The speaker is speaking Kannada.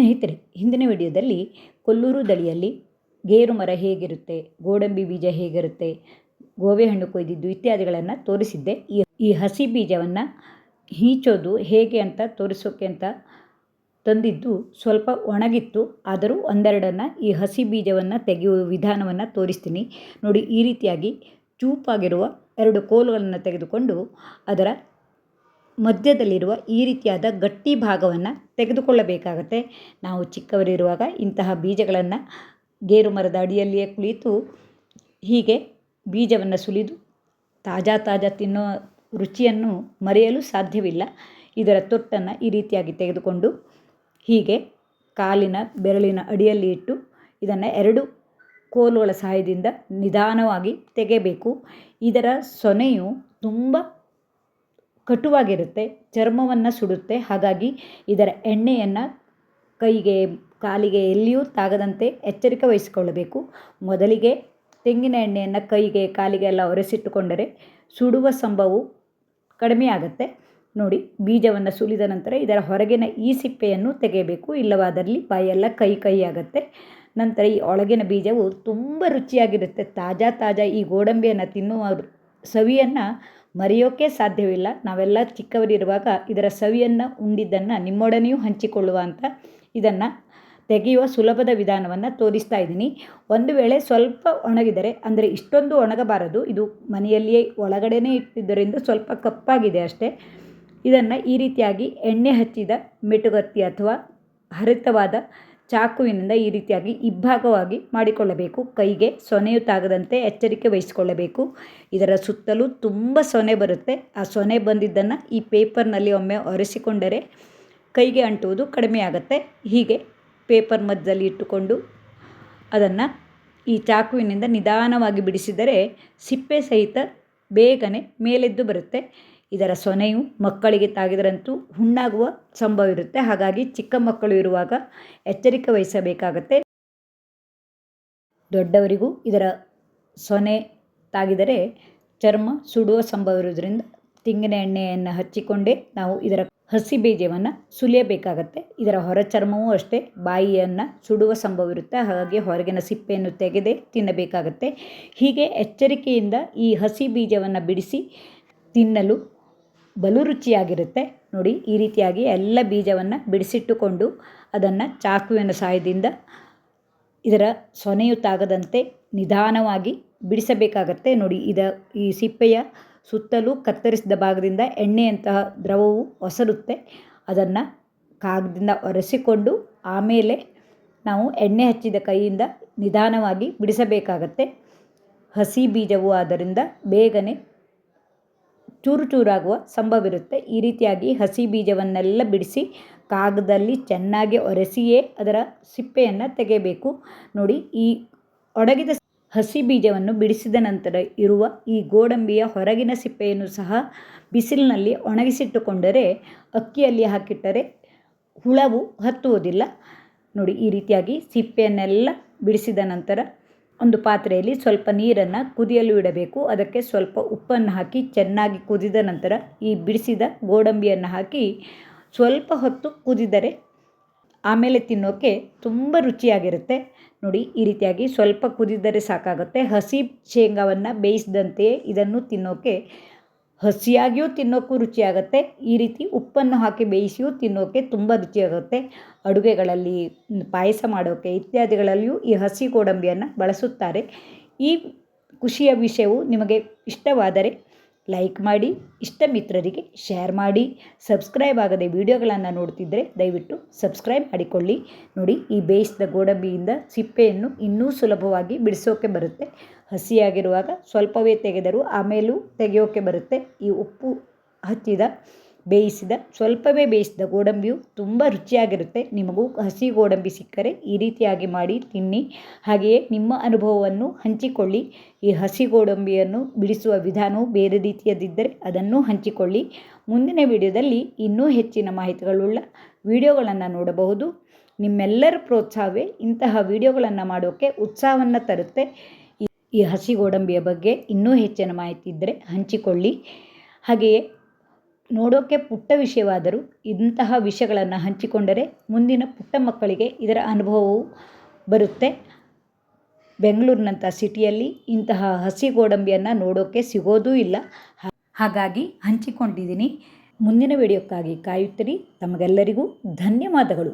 ಸ್ನೇಹಿತರೆ, ಹಿಂದಿನ ವಿಡಿಯೋದಲ್ಲಿ ಕೊಲ್ಲೂರು ದಳಿಯಲ್ಲಿ ಗೇರು ಮರ ಹೇಗಿರುತ್ತೆ, ಗೋಡಂಬಿ ಬೀಜ ಹೇಗಿರುತ್ತೆ, ಗೋವೆ ಹಣ್ಣು ಕೊಯ್ದಿದ್ದು ಇತ್ಯಾದಿಗಳನ್ನು ತೋರಿಸಿದ್ದೆ. ಈ ಈ ಹಸಿ ಬೀಜವನ್ನು ಹೀಚೋದು ಹೇಗೆ ಅಂತ ತೋರಿಸೋಕ್ಕೆ ಅಂತ ತಂದಿದ್ದು ಸ್ವಲ್ಪ ಒಣಗಿತ್ತು, ಆದರೂ ಒಂದೆರಡನ್ನು ಈ ಹಸಿ ಬೀಜವನ್ನು ತೆಗೆಯುವ ವಿಧಾನವನ್ನು ತೋರಿಸ್ತೀನಿ. ನೋಡಿ, ಈ ರೀತಿಯಾಗಿ ಚೂಪಾಗಿರುವ ಎರಡು ಕೋಲುಗಳನ್ನು ತೆಗೆದುಕೊಂಡು ಅದರ ಮಧ್ಯದಲ್ಲಿರುವ ಈ ರೀತಿಯಾದ ಗಟ್ಟಿ ಭಾಗವನ್ನು ತೆಗೆದುಕೊಳ್ಳಬೇಕಾಗತ್ತೆ. ನಾವು ಚಿಕ್ಕವರಿರುವಾಗ ಇಂತಹ ಬೀಜಗಳನ್ನು ಗೇರು ಮರದ ಅಡಿಯಲ್ಲಿಯೇ ಕುಳಿತು ಹೀಗೆ ಬೀಜವನ್ನು ಸುಲಿದು ತಾಜಾ ತಾಜಾ ತಿನ್ನೋ ರುಚಿಯನ್ನು ಮರೆಯಲು ಸಾಧ್ಯವಿಲ್ಲ. ಇದರ ತೊಟ್ಟನ್ನು ಈ ರೀತಿಯಾಗಿ ತೆಗೆದುಕೊಂಡು ಹೀಗೆ ಕಾಲಿನ ಬೆರಳಿನ ಅಡಿಯಲ್ಲಿ ಇಟ್ಟು ಇದನ್ನು ಎರಡು ಕೋಲುಗಳ ಸಹಾಯದಿಂದ ನಿಧಾನವಾಗಿ ತೆಗೆಯಬೇಕು. ಇದರ ಸೊನೆಯು ತುಂಬ ಕಟುವಾಗಿರುತ್ತೆ, ಚರ್ಮವನ್ನು ಸುಡುತ್ತೆ. ಹಾಗಾಗಿ ಇದರ ಎಣ್ಣೆಯನ್ನು ಕೈಗೆ, ಕಾಲಿಗೆ ಎಲ್ಲಿಯೂ ತಾಗದಂತೆ ಎಚ್ಚರಿಕೆ ವಹಿಸಿಕೊಳ್ಳಬೇಕು. ಮೊದಲಿಗೆ ತೆಂಗಿನ ಎಣ್ಣೆಯನ್ನು ಕೈಗೆ, ಕಾಲಿಗೆ ಎಲ್ಲ ಒರೆಸಿಟ್ಟುಕೊಂಡರೆ ಸುಡುವ ಸಂಭವವು ಕಡಿಮೆ ಆಗುತ್ತೆ. ನೋಡಿ, ಬೀಜವನ್ನು ಸುಲಿದ ನಂತರ ಇದರ ಹೊರಗಿನ ಈ ಸಿಪ್ಪೆಯನ್ನು ತೆಗೆಯಬೇಕು. ಇಲ್ಲವಾದಲ್ಲಿ ಬಾಯೆಲ್ಲ ಕೈ ಕೈ ಆಗುತ್ತೆ. ನಂತರ ಈ ಒಳಗಿನ ಬೀಜವು ತುಂಬ ರುಚಿಯಾಗಿರುತ್ತೆ. ತಾಜಾ ತಾಜಾ ಈ ಗೋಡಂಬಿಯನ್ನು ತಿನ್ನುವ ಸವಿಯನ್ನು ಮರೆಯೋಕ್ಕೆ ಸಾಧ್ಯವಿಲ್ಲ. ನಾವೆಲ್ಲ ಚಿಕ್ಕವರಿರುವಾಗ ಇದರ ಸವಿಯನ್ನು, ಉಂಡಿದ್ದನ್ನು ನಿಮ್ಮೊಡನೆಯೂ ಹಂಚಿಕೊಳ್ಳುವ ಅಂತ ಇದನ್ನು ತೆಗೆಯುವ ಸುಲಭದ ವಿಧಾನವನ್ನು ತೋರಿಸ್ತಾ ಇದ್ದೀನಿ. ಒಂದು ವೇಳೆ ಸ್ವಲ್ಪ ಒಣಗಿದರೆ, ಅಂದರೆ ಇಷ್ಟೊಂದು ಒಣಗಬಾರದು, ಇದು ಮನೆಯಲ್ಲಿಯೇ ಒಳಗಡೆನೇ ಇಟ್ಟಿದ್ದರಿಂದ ಸ್ವಲ್ಪ ಕಪ್ಪಾಗಿದೆ ಅಷ್ಟೇ. ಇದನ್ನು ಈ ರೀತಿಯಾಗಿ ಎಣ್ಣೆ ಹಚ್ಚಿದ ಮೆಟುಗತ್ತಿ ಅಥವಾ ಹರಿತವಾದ ಚಾಕುವಿನಿಂದ ಈ ರೀತಿಯಾಗಿ ಇಬ್ಬಾಗವಾಗಿ ಮಾಡಿಕೊಳ್ಳಬೇಕು. ಕೈಗೆ ಸೊನೆಯು ತಾಗದಂತೆ ಎಚ್ಚರಿಕೆ ವಹಿಸಿಕೊಳ್ಳಬೇಕು. ಇದರ ಸುತ್ತಲೂ ತುಂಬ ಸೊನೆ ಬರುತ್ತೆ. ಆ ಸೊನೆ ಬಂದಿದ್ದನ್ನು ಈ ಪೇಪರ್ನಲ್ಲಿ ಒಮ್ಮೆ ಒರೆಸಿಕೊಂಡರೆ ಕೈಗೆ ಅಂಟುವುದು ಕಡಿಮೆ ಆಗುತ್ತೆ. ಹೀಗೆ ಪೇಪರ್ ಮಧ್ಯದಲ್ಲಿ ಇಟ್ಟುಕೊಂಡು ಅದನ್ನು ಈ ಚಾಕುವಿನಿಂದ ನಿಧಾನವಾಗಿ ಬಿಡಿಸಿದರೆ ಸಿಪ್ಪೆ ಸಹಿತ ಬೇಗನೆ ಮೇಲೆದ್ದು ಬರುತ್ತೆ. ಇದರ ಸೊನೆಯು ಮಕ್ಕಳಿಗೆ ತಾಗಿದರಂತೂ ಹುಣ್ಣಾಗುವ ಸಂಭವ ಇರುತ್ತೆ. ಹಾಗಾಗಿ ಚಿಕ್ಕ ಮಕ್ಕಳು ಇರುವಾಗ ಎಚ್ಚರಿಕೆ ವಹಿಸಬೇಕಾಗತ್ತೆ. ದೊಡ್ಡವರಿಗೂ ಇದರ ಸೊನೆ ತಾಗಿದರೆ ಚರ್ಮ ಸುಡುವ ಸಂಭವ ಇರುವುದರಿಂದ ತೆಂಗಿನ ಎಣ್ಣೆಯನ್ನು ಹಚ್ಚಿಕೊಂಡೇ ನಾವು ಇದರ ಹಸಿ ಬೀಜವನ್ನು ಸುಲಿಯಬೇಕಾಗತ್ತೆ. ಇದರ ಹೊರ ಚರ್ಮವೂ ಅಷ್ಟೇ ಬಾಯಿಯನ್ನು ಸುಡುವ ಸಂಭವ ಇರುತ್ತೆ. ಹಾಗಾಗಿ ಹೊರಗಿನ ಸಿಪ್ಪೆಯನ್ನು ತೆಗೆದೇ ತಿನ್ನಬೇಕಾಗತ್ತೆ. ಹೀಗೆ ಎಚ್ಚರಿಕೆಯಿಂದ ಈ ಹಸಿ ಬೀಜವನ್ನು ಬಿಡಿಸಿ ತಿನ್ನಲು ಬಲು ರುಚಿಯಾಗಿರುತ್ತೆ. ನೋಡಿ, ಈ ರೀತಿಯಾಗಿ ಎಲ್ಲ ಬೀಜವನ್ನು ಬಿಡಿಸಿಟ್ಟುಕೊಂಡು ಅದನ್ನು ಚಾಕುವಿನ ಸಹಾಯದಿಂದ ಇದರ ಸೊನೆಯು ತಾಗದಂತೆ ನಿಧಾನವಾಗಿ ಬಿಡಿಸಬೇಕಾಗತ್ತೆ. ನೋಡಿ, ಇದ ಈ ಸಿಪ್ಪೆಯ ಸುತ್ತಲೂ ಕತ್ತರಿಸಿದ ಭಾಗದಿಂದ ಎಣ್ಣೆಯಂತಹ ದ್ರವವು ಒಸರುತ್ತೆ. ಅದನ್ನು ಕಾಗದಿಂದ ಒರೆಸಿಕೊಂಡು ಆಮೇಲೆ ನಾವು ಎಣ್ಣೆ ಹಚ್ಚಿದ ಕೈಯಿಂದ ನಿಧಾನವಾಗಿ ಬಿಡಿಸಬೇಕಾಗತ್ತೆ. ಹಸಿ ಬೀಜವು ಆದ್ದರಿಂದ ಬೇಗನೆ ಚೂರು ಚೂರಾಗುವ ಸಂಭವವಿರುತ್ತೆ ಈ ರೀತಿಯಾಗಿ ಹಸಿ ಬೀಜವನ್ನೆಲ್ಲ ಬಿಡಿಸಿ ಕಾಗದಲ್ಲಿ ಚೆನ್ನಾಗಿ ಒರೆಸಿಯೇ ಅದರ ಸಿಪ್ಪೆಯನ್ನು ತೆಗೆಯಬೇಕು. ನೋಡಿ, ಈ ಒಣಗಿದ ಹಸಿ ಬೀಜವನ್ನು ಬಿಡಿಸಿದ ನಂತರ ಇರುವ ಈ ಗೋಡಂಬಿಯ ಹೊರಗಿನ ಸಿಪ್ಪೆಯನ್ನು ಸಹ ಬಿಸಿಲಿನಲ್ಲಿ ಒಣಗಿಸಿಟ್ಟುಕೊಂಡರೆ ಅಕ್ಕಿಯಲ್ಲಿ ಹಾಕಿಟ್ಟರೆ ಹುಳವು ಹತ್ತುವುದಿಲ್ಲ. ನೋಡಿ, ಈ ರೀತಿಯಾಗಿ ಸಿಪ್ಪೆಯನ್ನೆಲ್ಲ ಬಿಡಿಸಿದ ನಂತರ ಒಂದು ಪಾತ್ರೆಯಲ್ಲಿ ಸ್ವಲ್ಪ ನೀರನ್ನು ಕುದಿಯಲು ಇಡಬೇಕು. ಅದಕ್ಕೆ ಸ್ವಲ್ಪ ಉಪ್ಪನ್ನು ಹಾಕಿ ಚೆನ್ನಾಗಿ ಕುದಿದ ನಂತರ ಈ ಬಿಡಿಸಿದ ಗೋಡಂಬಿಯನ್ನು ಹಾಕಿ ಸ್ವಲ್ಪ ಹೊತ್ತು ಕುದಿದರೆ ಆಮೇಲೆ ತಿನ್ನೋಕ್ಕೆ ತುಂಬ ರುಚಿಯಾಗಿರುತ್ತೆ. ನೋಡಿ, ಈ ರೀತಿಯಾಗಿ ಸ್ವಲ್ಪ ಕುದಿದರೆ ಸಾಕಾಗುತ್ತೆ. ಹಸಿ ಶೇಂಗಾವನ್ನು ಬೇಯಿಸಿದಂತೆಯೇ ಇದನ್ನು ತಿನ್ನೋಕ್ಕೆ ಹಸಿಯಾಗಿಯೂ ತಿನ್ನೋಕ್ಕೂ ರುಚಿಯಾಗುತ್ತೆ. ಈ ರೀತಿ ಉಪ್ಪನ್ನು ಹಾಕಿ ಬೇಯಿಸಿಯೂ ತಿನ್ನೋಕ್ಕೆ ತುಂಬ ರುಚಿಯಾಗುತ್ತೆ. ಅಡುಗೆಗಳಲ್ಲಿ ಪಾಯಸ ಮಾಡೋಕ್ಕೆ ಇತ್ಯಾದಿಗಳಲ್ಲಿಯೂ ಈ ಹಸಿ ಗೋಡಂಬಿಯನ್ನು ಬಳಸುತ್ತಾರೆ. ಈ ಖುಷಿಯ ವಿಷಯವು ನಿಮಗೆ ಇಷ್ಟವಾದರೆ ಲೈಕ್ ಮಾಡಿ ಇಷ್ಟ ಮಿತ್ರರಿಗೆ ಶೇರ್ ಮಾಡಿ, ಸಬ್ಸ್ಕ್ರೈಬ್ ಆಗದೆ ವಿಡಿಯೋಗಳನ್ನು ನೋಡ್ತಿದ್ದರೆ ದಯವಿಟ್ಟು ಸಬ್ಸ್ಕ್ರೈಬ್ ಮಾಡಿಕೊಳ್ಳಿ. ನೋಡಿ, ಈ ಬೇಯಿಸಿದ ಗೋಡಂಬಿಯಿಂದ ಸಿಪ್ಪೆಯನ್ನು ಇನ್ನೂ ಸುಲಭವಾಗಿ ಬಿಡಿಸೋಕೆ ಬರುತ್ತೆ. ಹಸಿಯಾಗಿರುವಾಗ ಸ್ವಲ್ಪವೇ ತೆಗೆದರೂ ಆಮೇಲೂ ತೆಗೆಯೋಕೆ ಬರುತ್ತೆ. ಈ ಉಪ್ಪು ಹಚ್ಚಿದ, ಬೇಯಿಸಿದ, ಸ್ವಲ್ಪವೇ ಬೇಯಿಸಿದ ಗೋಡಂಬಿಯು ತುಂಬ ರುಚಿಯಾಗಿರುತ್ತೆ. ನಿಮಗೂ ಹಸಿ ಗೋಡಂಬಿ ಸಿಕ್ಕರೆ ಈ ರೀತಿಯಾಗಿ ಮಾಡಿ ತಿನ್ನಿ. ಹಾಗೆಯೇ ನಿಮ್ಮ ಅನುಭವವನ್ನು ಹಂಚಿಕೊಳ್ಳಿ. ಈ ಹಸಿ ಗೋಡಂಬಿಯನ್ನು ಬಿಡಿಸುವ ವಿಧಾನವು ಬೇರೆ ರೀತಿಯದಿದ್ದರೆ ಅದನ್ನು ಹಂಚಿಕೊಳ್ಳಿ. ಮುಂದಿನ ವಿಡಿಯೋದಲ್ಲಿ ಇನ್ನೂ ಹೆಚ್ಚಿನ ಮಾಹಿತಿಗಳುಳ್ಳ ವಿಡಿಯೋಗಳನ್ನು ನೋಡಬಹುದು. ನಿಮ್ಮೆಲ್ಲರ ಪ್ರೋತ್ಸಾಹವೇ ಇಂತಹ ವಿಡಿಯೋಗಳನ್ನು ಮಾಡೋಕ್ಕೆ ಉತ್ಸಾಹವನ್ನು ತರುತ್ತೆ. ಈ ಹಸಿ ಗೋಡಂಬಿಯ ಬಗ್ಗೆ ಇನ್ನೂ ಹೆಚ್ಚಿನ ಮಾಹಿತಿ ಇದ್ದರೆ ಹಂಚಿಕೊಳ್ಳಿ. ಹಾಗೆಯೇ ನೋಡೋಕ್ಕೆ ಪುಟ್ಟ ವಿಷಯವಾದರೂ ಇಂತಹ ವಿಷಯಗಳನ್ನು ಹಂಚಿಕೊಂಡರೆ ಮುಂದಿನ ಪುಟ್ಟ ಮಕ್ಕಳಿಗೆ ಇದರ ಅನುಭವವು ಬರುತ್ತೆ. ಬೆಂಗಳೂರಿನಂಥ ಸಿಟಿಯಲ್ಲಿ ಇಂತಹ ಹಸಿ ಗೋಡಂಬಿಯನ್ನು ನೋಡೋಕ್ಕೆ ಸಿಗೋದೂ ಇಲ್ಲ. ಹಾಗಾಗಿ ಹಂಚಿಕೊಂಡಿದ್ದೀನಿ. ಮುಂದಿನ ವಿಡಿಯೋಕ್ಕಾಗಿ ಕಾಯುತ್ತೀರಿ. ತಮಗೆಲ್ಲರಿಗೂ ಧನ್ಯವಾದಗಳು.